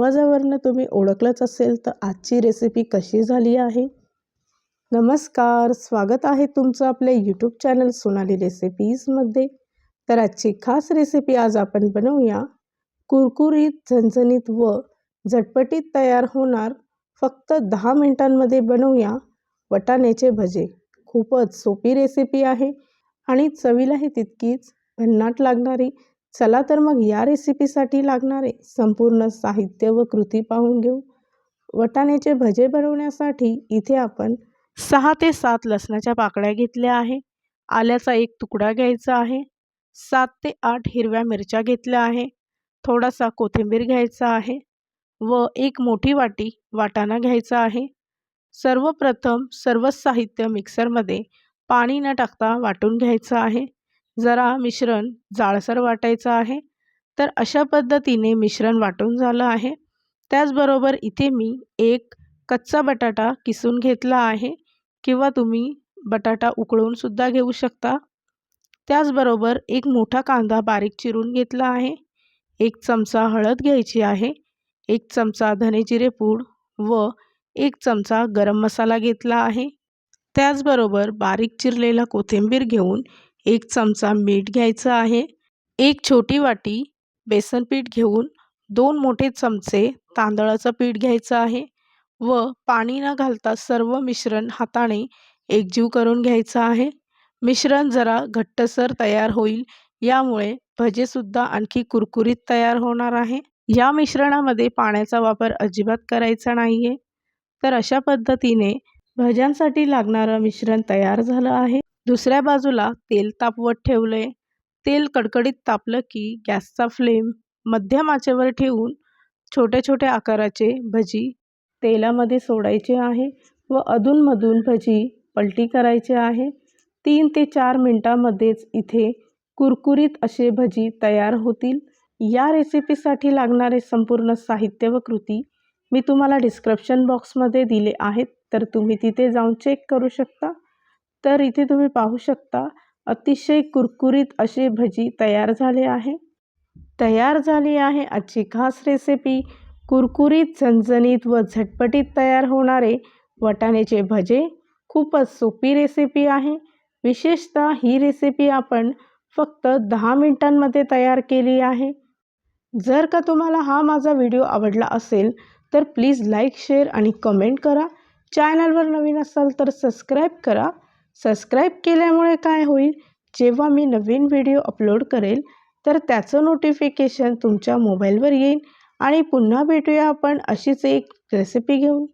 आवाजावरनं तुम्ही ओळखलंच असेल तर आजची रेसिपी कशी झाली आहे? नमस्कार स्वागत आहे तुमचं आपल्या यूट्यूब चॅनल सोनाली रेसिपीजमध्ये तर आजची खास रेसिपी आज आपण बनवूया. कुरकुरीत झणझणीत व झटपटीत तयार होणार फक्त दहा मिनटांमध्ये बनवूया वटाण्याचे भजे. खूपच सोपी रेसिपी आहे आणि चवीलाही तितकीच भन्नाट लागणारी. चला तर मग या रेसिपीसाठी लागणारे संपूर्ण साहित्य व कृती पाहून घेऊ. वटाण्याचे भजे बनवण्यासाठी इथे आपण सहा ते सात लसणाच्या पाकळ्या घेतल्या आहे. आल्याचा एक तुकडा घ्यायचा आहे. सात ते आठ हिरव्या मिरच्या घेतल्या आहे. थोडासा कोथिंबीर घ्यायचा आहे व एक मोठी वाटी वाटाणा घ्यायचा आहे. सर्वप्रथम सर्वच साहित्य मिक्सरमध्ये पाणी न टाकता वाटून घ्यायचं आहे. जरा मिश्रण जाळसर वाटायचं आहे तर अशा पद्धतीने मिश्रण वाटून झालं आहे. त्याचबरोबर इथे मी एक कच्चा बटाटा किसून घेतला आहे किंवा तुम्ही बटाटा उकळूनसुद्धा घेऊ शकता. त्याचबरोबर एक मोठा कांदा बारीक चिरून घेतला आहे एक चमचा हळद घ्यायची आहे एक चमचा धने पूड व एक चमचा गरम मसाला घेतला आहे. त्याचबरोबर बारीक चिरलेला कोथिंबीर घेऊन एक चमचा मीठ घ्यायचं आहे. एक छोटी वाटी बेसन पीठ घेऊन दोन मोठे चमचे तांदळाचं पीठ घ्यायचं आहे व पाणी न घालता सर्व मिश्रण हाताने एकजीव करून घ्यायचं आहे. मिश्रण जरा घट्टसर तयार होईल यामुळे भजेसुद्धा आणखी कुरकुरीत तयार होणार आहे. या मिश्रणामध्ये पाण्याचा वापर अजिबात करायचा नाही आहे तर अशा पद्धतीने भज्यांसाठी लागणारं मिश्रण तयार झालं आहे. दुसऱ्या बाजूला तेल तापवत ठेवलं आहे तेल कडकडीत तापलं की गॅसचा फ्लेम मध्यम आचेवर ठेवून छोट्या छोट्या आकाराचे भजी तेलामध्ये सोडायचे आहे व अधूनमधून भजी पलटी करायचे आहे. तीन ते चार मिनटामध्येच इथे कुरकुरीत असे भजी तयार होतील. या रेसिपीसाठी लागणारे संपूर्ण साहित्य व कृती मी तुम्हाला डिस्क्रिप्शन बॉक्समध्ये दिले आहेत तर तुम्ही तिथे जाऊन चेक करू शकता. तर इथे तुम्ही पाहू शकता अतिशय कुरकुरीत असे भजी तयार झाले आहे. तयार झाली आहे आजची खास रेसिपी कुरकुरीत झणझणीत व झटपटीत तयार होणारे वटाण्याचे भजे खूपच सोपी रेसिपी आहे. विशेषतः ही रेसिपी आपण फक्त दहा मिनटांमध्ये तयार केली आहे. जर का तुम्हाला हा माझा व्हिडिओ आवडला असेल तर प्लीज लाईक शेअर आणि कमेंट करा. चॅनलवर नवीन असाल तर सबस्क्राईब करा. सबस्क्राईब केल्यामुळे काय होईल? जेव्हा मी नवीन व्हिडिओ अपलोड करेल तर त्याचं नोटिफिकेशन तुमच्या मोबाईलवर येईल आणि पुन्हा भेटूया आपण अशीच एक रेसिपी घेऊन.